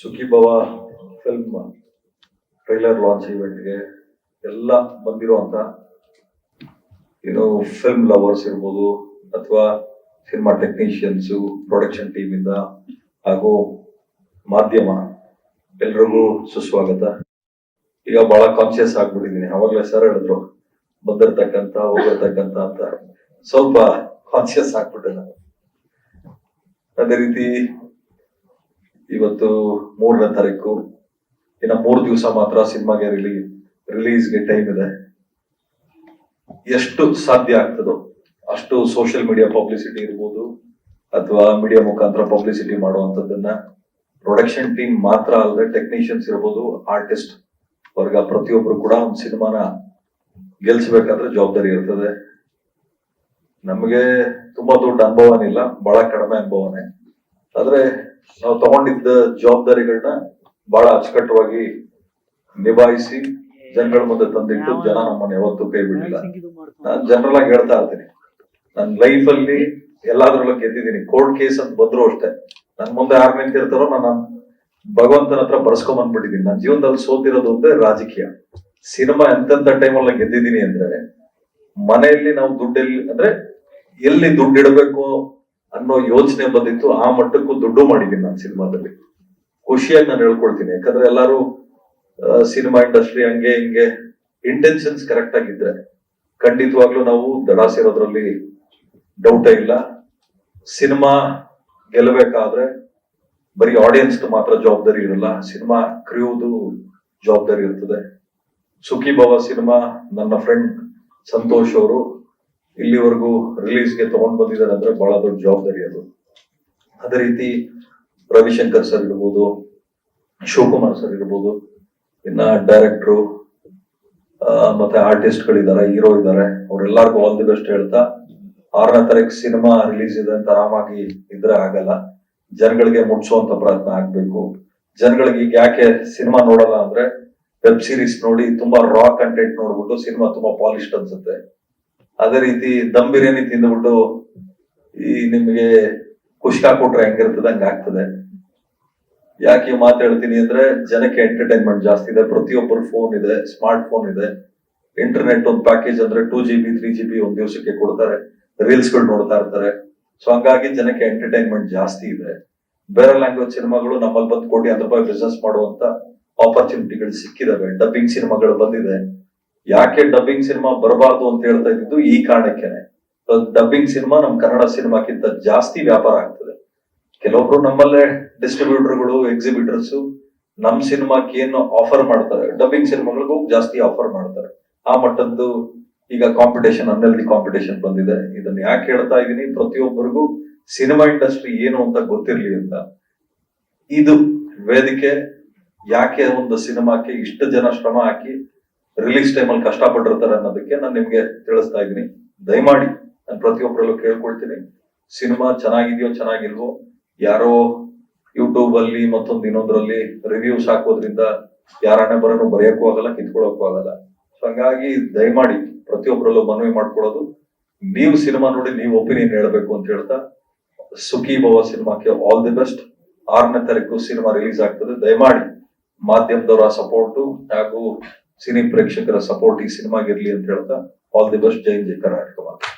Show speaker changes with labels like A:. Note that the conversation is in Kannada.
A: ಸುಖಿಭವ ಫಿಲ್ಮ್ ಟ್ರೈಲರ್ ಲಾಂಚ್ ಇವೆಂಟ್ಗೆ ಎಲ್ಲ ಬಂದಿರುವಂತ, ಏನು ಫಿಲ್ಮ್ ಲವರ್ಸ್ ಇರ್ಬೋದು ಅಥವಾ ಸಿನಿಮಾ ಟೆಕ್ನಿಷಿಯನ್ಸ್ ಪ್ರೊಡಕ್ಷನ್ ಟೀಮ್ ಇಂದ ಹಾಗೂ ಮಾಧ್ಯಮ ಎಲ್ರಿಗೂ ಸುಸ್ವಾಗತ. ಈಗ ಬಹಳ ಕಾನ್ಶಿಯಸ್ ಆಗ್ಬಿಟ್ಟಿದೀನಿ ಅವಾಗಲೇ ಸರ್ ಹೇಳಿದ್ರು ಬಂದಿರ್ತಕ್ಕಂತ ಹೋಗಿರ್ತಕ್ಕಂತ ಅಂತ. ಸ್ವಲ್ಪ ಕಾನ್ಶಿಯಸ್ ಆಗ್ಬಿಟ್ಟೆ ನಾನು. ಅದೇ ರೀತಿ ಇವತ್ತು ಮೂರನೇ ತಾರೀಕು. ಇನ್ನ ಮೂರು ದಿವಸ ಮಾತ್ರ ಸಿನಿಮಾಗೆ ರಿಲೀಸ್ ರಿಲೀಸ್ಗೆ ಟೈಮ್ ಇದೆ. ಎಷ್ಟು ಸಾಧ್ಯ ಆಗ್ತದೋ, ಅಷ್ಟು ಸೋಷಿಯಲ್ ಮೀಡಿಯಾ ಪಬ್ಲಿಸಿಟಿ ಇರ್ಬೋದು, ಅಥವಾ ಮೀಡಿಯಾ ಮುಖಾಂತರ ಪಬ್ಲಿಸಿಟಿ ಮಾಡುವಂಥದ್ದನ್ನ ಪ್ರೊಡಕ್ಷನ್ ಟೀಮ್ ಮಾತ್ರ ಅಲ್ಲದೆ ಟೆಕ್ನಿಷಿಯನ್ಸ್ ಇರ್ಬೋದು ಆರ್ಟಿಸ್ಟ್ ವರ್ಗ ಪ್ರತಿಯೊಬ್ರು ಕೂಡ ಒಂದು ಸಿನಿಮಾನ ಗೆಲ್ಸ್ಬೇಕಾದ್ರೆ ಜವಾಬ್ದಾರಿ ಇರ್ತದೆ. ನಮಗೆ ತುಂಬಾ ದೊಡ್ಡ ಅನುಭವನಿಲ್ಲ ಬಹಳ ಕಡಿಮೆ ಅನುಭವನೇ. ಆದ್ರೆ ನಾವು ತಗೊಂಡಿದ್ದ ಜವಾಬ್ದಾರಿಗಳನ್ನ ಬಹಳ ಅಚ್ಚುಕಟ್ಟವಾಗಿ ನಿಭಾಯಿಸಿ ಜನಗಳ ಮುಂದೆ ತಂದಿಟ್ಟು ಜನ ನಮ್ಮನ್ನು ಯಾವತ್ತೂ ಕೈ ಬಿಡಲಿಲ್ಲ. ನಾನು ಜನರಲ್ ಆಗಿ ಹೇಳ್ತಾ ಇರ್ತೀನಿ. ನನ್ನ ಲೈಫ್ ಅಲ್ಲಿ ಎಲ್ಲಾದ್ರಲ್ಲೂ ಗೆದ್ದಿದ್ದೀನಿ. ಕೋರ್ಟ್ ಕೇಸ್ ಅಂತ ಬಂದ್ರು ಅಷ್ಟೇ. ನನ್ ಮುಂದೆ ಯಾರು ನಿಂತಿರ್ತಾರೋ ನಾನು ಭಗವಂತನ ಹತ್ರ ಬರ್ಸ್ಕೊಂಡ್ ಬಂದ್ಬಿಟ್ಟಿದ್ದೀನಿ ನನ್ನ ಜೀವನದಲ್ಲಿ ಸೋತಿರೋದು ಅಂದ್ರೆ ರಾಜಕೀಯ. ಸಿನಿಮಾ ಎಂತೆಂತ ಟೈಮಲ್ಲಿ ಗೆದ್ದಿದ್ದೀನಿ ಅಂದ್ರೆ ಮನೆಯಲ್ಲಿ ನಾವು ದುಡ್ಡೆಲ್ಲಿ ಅಂದ್ರೆ ಎಲ್ಲಿ ದುಡ್ಡು ಇಡಬೇಕು ಅನ್ನೋ ಯೋಚನೆ ಬಂದಿತ್ತು, ಆ ಮಟ್ಟಕ್ಕೂ ದುಡ್ಡು ಮಾಡಿದ್ದೀನಿ ನಾನು ಸಿನಿಮಾದಲ್ಲಿ. ಖುಷಿಯಾಗಿ ನಾನು ಹೇಳ್ಕೊಳ್ತೀನಿ. ಯಾಕಂದ್ರೆ ಎಲ್ಲಾರು ಸಿನಿಮಾ ಇಂಡಸ್ಟ್ರಿ ಹಂಗೆ ಹಿಂಗೆ ಇಂಟೆನ್ಷನ್ಸ್ ಕರೆಕ್ಟ್ ಆಗಿದ್ರೆ ಖಂಡಿತವಾಗ್ಲೂ ನಾವು ದಡ ಸೇರೋದ್ರಲ್ಲಿ ಡೌಟೇ ಇಲ್ಲ. ಸಿನಿಮಾ ಗೆಲ್ಲಬೇಕಾದ್ರೆ ಬರೀ ಆಡಿಯನ್ಸ್ ಮಾತ್ರ ಜವಾಬ್ದಾರಿ ಇರಲ್ಲ. ಸಿನಿಮಾ ಕ್ರಿಯೂದು ಜವಾಬ್ದಾರಿ ಇರ್ತದೆ. ಸುಖಿ ಭವ ಸಿನಿಮಾ, ನನ್ನ ಫ್ರೆಂಡ್ ಸಂತೋಷ್ ಅವರು ಇಲ್ಲಿವರೆಗೂ ರಿಲೀಸ್ಗೆ ತಗೊಂಡ್ ಬಂದಿದ್ದಾರೆ ಅಂದ್ರೆ ಬಹಳ ದೊಡ್ಡ ಜವಾಬ್ದಾರಿ ಅದು. ಅದೇ ರೀತಿ ರವಿಶಂಕರ್ ಸರ್ ಇರ್ಬೋದು, ಶಿವಕುಮಾರ್ ಸರ್ ಇರ್ಬೋದು, ಇನ್ನ ಡೈರೆಕ್ಟ್ರು ಮತ್ತೆ ಆರ್ಟಿಸ್ಟ್ ಗಳಿದ್ದಾರೆ ಹೀರೋ ಇದ್ದಾರೆ. ಅವ್ರೆಲ್ಲಾರ್ಗು ಆಲ್ ದಿ ಬೆಸ್ಟ್ ಹೇಳ್ತಾ, ಆರನೇ ತಾರೀಕು ಸಿನಿಮಾ ರಿಲೀಸ್ ಇದೆ ಅಂತ ಆರಾಮಾಗಿ ಇದ್ರೆ ಆಗಲ್ಲ. ಜನಗಳಿಗೆ ಮುಟ್ಸುವಂತ ಪ್ರಯತ್ನ ಆಗ್ಬೇಕು. ಜನಗಳಿಗೆ ಈಗ ಯಾಕೆ ಸಿನಿಮಾ ನೋಡಲ್ಲ ಅಂದ್ರೆ ವೆಬ್ ಸೀರೀಸ್ ನೋಡಿ, ತುಂಬಾ ರಾ ಕಂಟೆಂಟ್ ನೋಡ್ಬಿಟ್ಟು ಸಿನಿಮಾ ತುಂಬಾ ಪಾಲಿಶ್ಡ್ ಅನ್ಸುತ್ತೆ. ಅದೇ ರೀತಿ ದಮ್ ಬಿರಿಯಾನಿ ತಿಂದ್ಬಿಟ್ಟು ಈ ನಿಮಗೆ ಖುಷಿ ಕೊಟ್ರೆ ಹೆಂಗಿರ್ತದೆ, ಹಂಗ ಆಗ್ತದೆ. ಯಾಕೆ ಮಾತು ಹೇಳ್ತೀನಿ ಅಂದ್ರೆ ಜನಕ್ಕೆ ಎಂಟರ್ಟೈನ್ಮೆಂಟ್ ಜಾಸ್ತಿ ಇದೆ. ಪ್ರತಿಯೊಬ್ಬರು ಫೋನ್ ಇದೆ ಸ್ಮಾರ್ಟ್ ಫೋನ್ ಇದೆ. ಇಂಟರ್ನೆಟ್ ಒಂದು ಪ್ಯಾಕೇಜ್ ಅಂದ್ರೆ two G B three G B ಒಂದ್ ದಿವಸಕ್ಕೆ ಕೊಡ್ತಾರೆ. ರೀಲ್ಸ್ಗಳು ನೋಡ್ತಾ ಇರ್ತಾರೆ. ಸೊ ಹಂಗಾಗಿ ಜನಕ್ಕೆ ಎಂಟರ್ಟೈನ್ಮೆಂಟ್ ಜಾಸ್ತಿ ಇದೆ. ಬೇರೆ ಲ್ಯಾಂಗ್ವೇಜ್ ಸಿನಿಮಾಗಳು ನಮ್ಮಲ್ಲಿ ಬಂದು ಕೋಟಿ ರೂಪಾಯಿ ಬಿಸ್ನೆಸ್ ಮಾಡುವಂತ ಆಪರ್ಚುನಿಟಿಗಳು ಸಿಕ್ಕಿದಾವೆ. ಡಬ್ಬಿಂಗ್ ಸಿನಿಮಾಗಳು ಬಂದಿದೆ. ಯಾಕೆ ಡಬ್ಬಿಂಗ್ ಸಿನಿಮಾ ಬರಬಾರ್ದು ಅಂತ ಹೇಳ್ತಾ ಇದ್ದು ಈ ಕಾರಣಕ್ಕೇನೆ. ಡಬ್ಬಿಂಗ್ ಸಿನಿಮಾ ನಮ್ ಕನ್ನಡ ಸಿನಿಮಾಕ್ಕಿಂತ ಜಾಸ್ತಿ ವ್ಯಾಪಾರ ಆಗ್ತದೆ. ಕೆಲವೊಬ್ರು ನಮ್ಮಲ್ಲೇ ಡಿಸ್ಟ್ರಿಬ್ಯೂಟರ್ಗಳು ಎಕ್ಸಿಬಿಟರ್ಸ್ ನಮ್ ಸಿನಿಮಾಕ್ಕೆ ಏನು ಆಫರ್ ಮಾಡ್ತಾರೆ? ಡಬ್ಬಿಂಗ್ ಸಿನಿಮಾಗಳಿಗೂ ಜಾಸ್ತಿ ಆಫರ್ ಮಾಡ್ತಾರೆ. ಆ ಮಟ್ಟದ್ದು ಈಗ ಕಾಂಪಿಟೇಷನ್ ಅನ್ನೆಲ್ದಿ ಕಾಂಪಿಟೇಷನ್ ಬಂದಿದೆ. ಇದನ್ನ ಯಾಕೆ ಹೇಳ್ತಾ ಇದೀನಿ? ಪ್ರತಿಯೊಬ್ಬರಿಗೂ ಸಿನಿಮಾ ಇಂಡಸ್ಟ್ರಿ ಏನು ಅಂತ ಗೊತ್ತಿರ್ಲಿ ಅಂತ. ಇದು ವೇದಿಕೆ, ಯಾಕೆ ಒಂದು ಸಿನಿಮಾಕ್ಕೆ ಇಷ್ಟು ಜನ ಶ್ರಮ ಹಾಕಿ ರಿಲೀಸ್ ಟೈಮಲ್ಲಿ ಕಷ್ಟಪಟ್ಟಿರ್ತಾರೆ ಅನ್ನೋದಕ್ಕೆ ನಾನು ನಿಮ್ಗೆ ತಿಳಿಸ್ತಾ ಇದ್ದೀನಿ. ದಯಮಾಡಿ ನಾನು ಪ್ರತಿಯೊಬ್ಬರಲ್ಲೂ ಕೇಳ್ಕೊಳ್ತೀನಿ. ಸಿನಿಮಾ ಚೆನ್ನಾಗಿದೆಯೋ ಚೆನ್ನಾಗಿಲ್ವೋ, ಯಾರೋ ಯೂಟ್ಯೂಬ್ ಅಲ್ಲಿ ಮತ್ತೊಂದು ಇನ್ನೊಂದ್ರಲ್ಲಿ ರಿವ್ಯೂಸ್ ಹಾಕೋದ್ರಿಂದ ಯಾರನ್ನೇ ಬರೋನು ಬರೆಯಕ್ಕೂ ಆಗಲ್ಲ ಕಿತ್ಕೊಳ್ಳೋಕ್ಕೂ ಆಗಲ್ಲ. ಸೊ ಹಂಗಾಗಿ ದಯಮಾಡಿ ಪ್ರತಿಯೊಬ್ಬರಲ್ಲೂ ಮನವಿ ಮಾಡ್ಕೊಳ್ಳೋದು. ನೀವು ಸಿನಿಮಾ ನೋಡಿ ನೀವು ಒಪಿನಿಯನ್ ಹೇಳಬೇಕು ಅಂತ ಹೇಳ್ತಾ, ಸುಖಿ ಭವ ಸಿನಿಮಾಕ್ಕೆ ಆಲ್ ದಿ ಬೆಸ್ಟ್ ಆರನೇ ತಾರೀಕು ಸಿನಿಮಾ ರಿಲೀಸ್ ಆಗ್ತದೆ. ದಯಮಾಡಿ ಮಾಧ್ಯಮದವರ ಸಪೋರ್ಟು ಹಾಗೂ ಸಿನಿ ಪ್ರೇಕ್ಷಕರ ಸಪೋರ್ಟ್ ಈ ಸಿನಿಮಾಗಿರ್ಲಿ ಅಂತ ಹೇಳ್ತಾ ಆಲ್ ದಿ ಬೆಸ್ಟ್ ಜೈ ಜೈ ಕರ್ನಾಟಕ ಮಾತು.